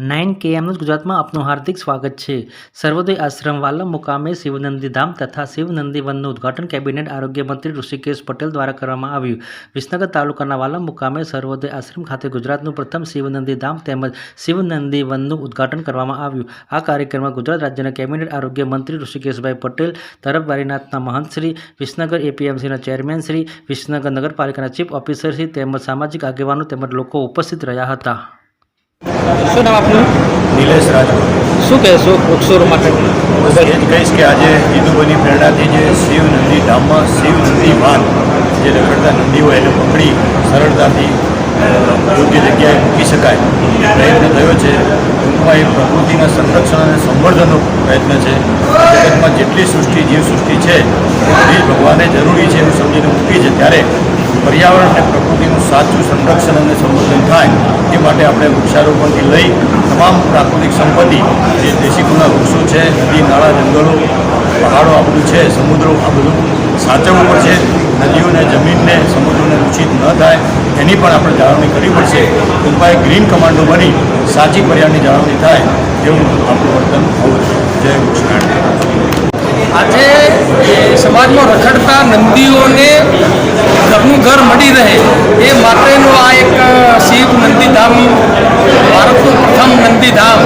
Nine કેએમનું ગુજરાતમાં આપનું હાર્દિક સ્વાગત છે. સર્વોદય આશ્રમ વાલમ મુકામે શિવનંદીધામ તથા શિવનંદી વનનું ઉદ્ઘાટન કેબિનેટ આરોગ્ય મંત્રી ઋષિકેશ પટેલ દ્વારા કરવામાં આવ્યું. વિસનગર તાલુકાના વાલમ મુકામે સર્વોદય આશ્રમ ખાતે ગુજરાતનું પ્રથમ શિવનંદીધામ તેમજ શિવનંદી વનનું ઉદ્ઘાટન કરવામાં આવ્યું. આ કાર્યક્રમમાં ગુજરાત રાજ્યના કેબિનેટ આરોગ્ય મંત્રી ઋષિકેશભાઈ પટેલ, તરફબારીનાથના મહંત શ્રી, વિસનગર એપીએમસીના ચેરમેન શ્રી, વિસનગર નગરપાલિકાના ચીફ ઓફિસર શ્રી તેમજ સામાજિક આગેવાનો તેમજ લોકો ઉપસ્થિત રહ્યા હતા. શું નામ આપનું? નિલેશ રાજપૂત શું કહેશો વૃક્ષો માટે? બસ એ જ કહીશ કે આજે હિન્દુઓની પ્રેરણાથી જે શિવ નંદી ધામમાં શિવ નંદી વાન જે રખડતા હોય એને પકડી સરળતાથી યોગ્ય જગ્યાએ મૂકી શકાય. પ્રયત્ન થયો છે. ટૂંકમાં એ પ્રકૃતિના સંરક્ષણ અને સંવર્ધનનો પ્રયત્ન છે. જગતમાં જેટલી સૃષ્ટિ જીવ સૃષ્ટિ છે એ ભગવાને જરૂરી છે એવું સમજીને મૂકી છે. ત્યારે પર્યાવરણ અને પ્રકૃતિનું સાચું સંરક્ષણ અને સંવર્ધન થાય તે માટે આપણે વૃક્ષારોપણથી લઈ તમામ પ્રાકૃતિક સંપત્તિ, જે દેશી ગુના વૃક્ષો છે, નદી, નાળા, જંગલો, પહાડો, આ છે, સમુદ્રો, આ બધું સાચવવું પડશે. નદીઓને, જમીનને, સમુદ્રોને દૂષિત ન થાય, એની પણ આપણે જાળવણી કરવી પડશે. ટૂંકમાં ગ્રીન કમાન્ડો બની, સાચી પર્યાવરણની જાળવણી થાય, એવું આપણું વર્તન હોવું જય વૃક્ષ આજે સમાજમાં રખડતા નંદીઓને ઘરનું ઘર મળી રહે એ માટેનું આ એક શિવ નંદીધામ, ભારતનું પ્રથમ નંદીધામ.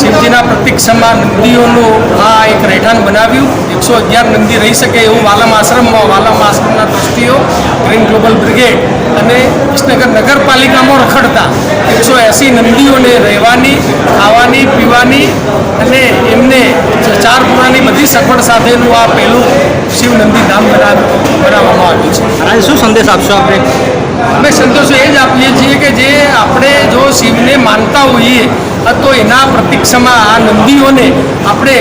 શિવજીના પ્રતિક સમાન નંદીઓનું આ એક રહેઠાણ બનાવ્યું. એકસો અગિયાર નંદી રહી શકે એવું વાલમ આશ્રમમાં, વાલમ આશ્રમના ટ્રસ્ટીઓ, ગ્રીન ગ્લોબલ બ્રિગેડ અને વિસનગર નગરપાલિકામાં રખડતા. એકસો એંસી નંદીઓને રહેવાની, ખાવાની, પીવાની અને એમને ચાર પુરાની બધી સગવડ સાથેનું આ પહેલું શિવ નંદી ધામ બનાવ છે. અને શું સંદેશ આપશો આપણે? અમે સંતોષો એ જ આપીએ છીએ કે જે આપણે જો શિવને માનતા હોઈએ તો એના પ્રતિક્ષમાં આ નંદીઓને આપણે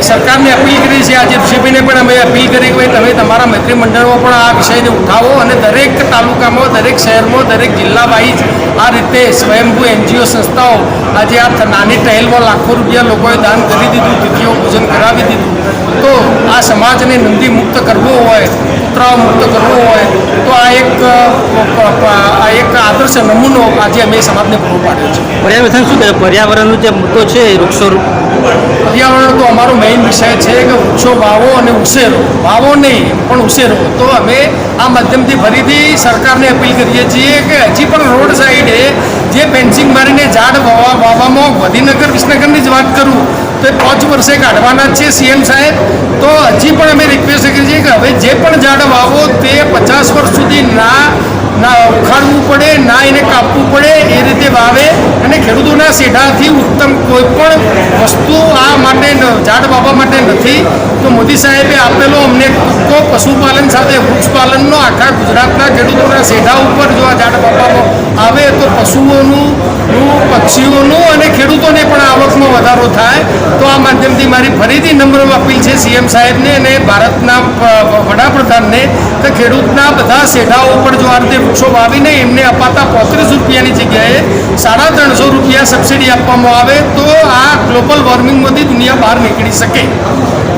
સરકારને અપીલ કરી છે આજે શિબીને પણ અમે અપીલ કરી કે તમે તમારા મૈત્રી મંડળમાં પણ આ વિષયને ઉઠાવો અને દરેક તાલુકામાં દરેક શહેરમાં દરેક જિલ્લા વાઇઝ આ રીતે સ્વયંભૂ એનજીઓ સંસ્થાઓ આજે આ નાની ટહેલમાં લાખો રૂપિયા લોકોએ દાન કરી દીધું તિથિઓ ભોજન કરાવી દીધું. તો આ સમાજને નંદી મુક્ત કરવો હોય પુતરાઓ મુક્ત કરવો હોય તો આ એક આ એક આદર્શ નમૂનો આજે અમે સમાજને પૂરો પાડ્યો છે. પર્યાવરણ શું પર્યાવરણનો જે મુદ્દો છે વૃક્ષો પર્યાવરણ તો અમારો મેઇન વિષય છે કે વૃક્ષો વાવો અને ઉછેરો. વાવો નહીં પણ ઉછેરો. તો અમે આ માધ્યમથી ફરીથી સરકારને અપીલ કરીએ છીએ કે હજી પણ રોડ સાઈડે જે ફેન્સિંગ મારીને ઝાડ વાવવા વાવવામાં ગાંધીનગર વિસનગરની જ વાત કરું તો એ પાંચ વર્ષે કાઢવાના છે સીએમ સાહેબ. તો હજી પણ અમે રિક્વેસ્ટ કરીએ છીએ કે હવે જે પણ ઝાડ વાવો તે પચાસ વર્ષ સુધી ના ના ઉખાડવું પડે, ના એને કાપવું પડે, એ રીતે વાવે. અને ખેડૂતોના સેઢાથી ઉત્તમ કોઈ પણ વસ્તુ આ માટે ઝાડ વાવવા માટે નથી. તો મોદી સાહેબે આપેલો અમને ટૂંકો પશુપાલન સાથે વૃક્ષપાલનનો આખા ગુજરાતના ખેડૂતોના સેઢા ઉપર જો આ ઝાડ વાવવામાં આવે તો પશુઓનું પક્ષીઓનું અને ખેડૂતોને પણ આવકમાં વધારો થાય, તો આ માધ્યમથી મારી ફરીથી નમ્ર અપીલ છે સીએમ સાહેબને અને ભારતના વડાપ્રધાનને, કે ખેડૂતના બધા શેઢાઓ ઉપર જો આ રીતે વૃક્ષો વાવીને એમને અપાતા પોત્રીસ રૂપિયાની જગ્યાએ સાડા ત્રણસો રૂપિયા સબસિડી આપવામાં આવે, તો આ ગ્લોબલ વોર્મિંગમાંથી દુનિયા બહાર નીકળી શકે.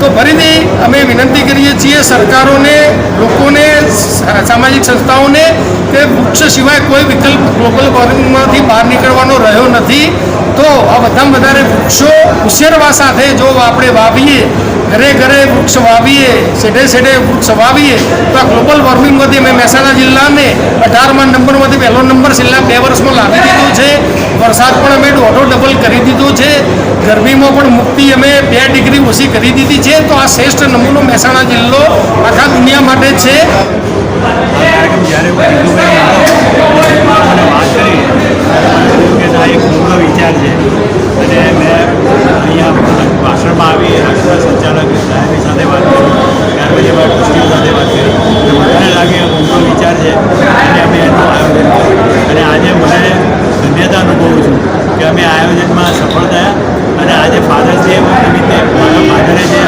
તો ફરીથી અમે વિનંતી કરીએ છીએ સરકારોને લોકોને સા- સામાજિક સંસ્થાઓને કે વૃક્ષ સિવાય કોઈ વિકલ્પ ગ્લોબલ વોર્મિંગમાંથી બહાર નીકળવાનો રહ્યો નથી. તો આ બધામાં વધારે વૃક્ષો ઉછેરવા સાથે જો આપણે વાવીએ, ઘરે ઘરે વૃક્ષ વાવીએ સેઢે સેઢે વૃક્ષ વાવીએ, તો આ ગ્લોબલ વોર્મિંગમાંથી અમે મહેસાણા જિલ્લાને અઢારમાં નંબરમાંથી પહેલો નંબર છેલ્લા બે વર્ષમાં લાવી દીધો છે. વરસાદ પણ અમે દોઢો ડબલ કરી દીધો છે. ગરમીમાં પણ મુક્તિ અમે બે ડિગ્રી ઓછી કરી દીધી છે. તો આ શ્રેષ્ઠ નમૂનો મહેસાણા જિલ્લો આખા દુનિયા માટે છે. અમે આયોજનમાં સફળ થયા અને આજે ફાધર્સ ડે નિમિત્તે મારા ફાધરે જે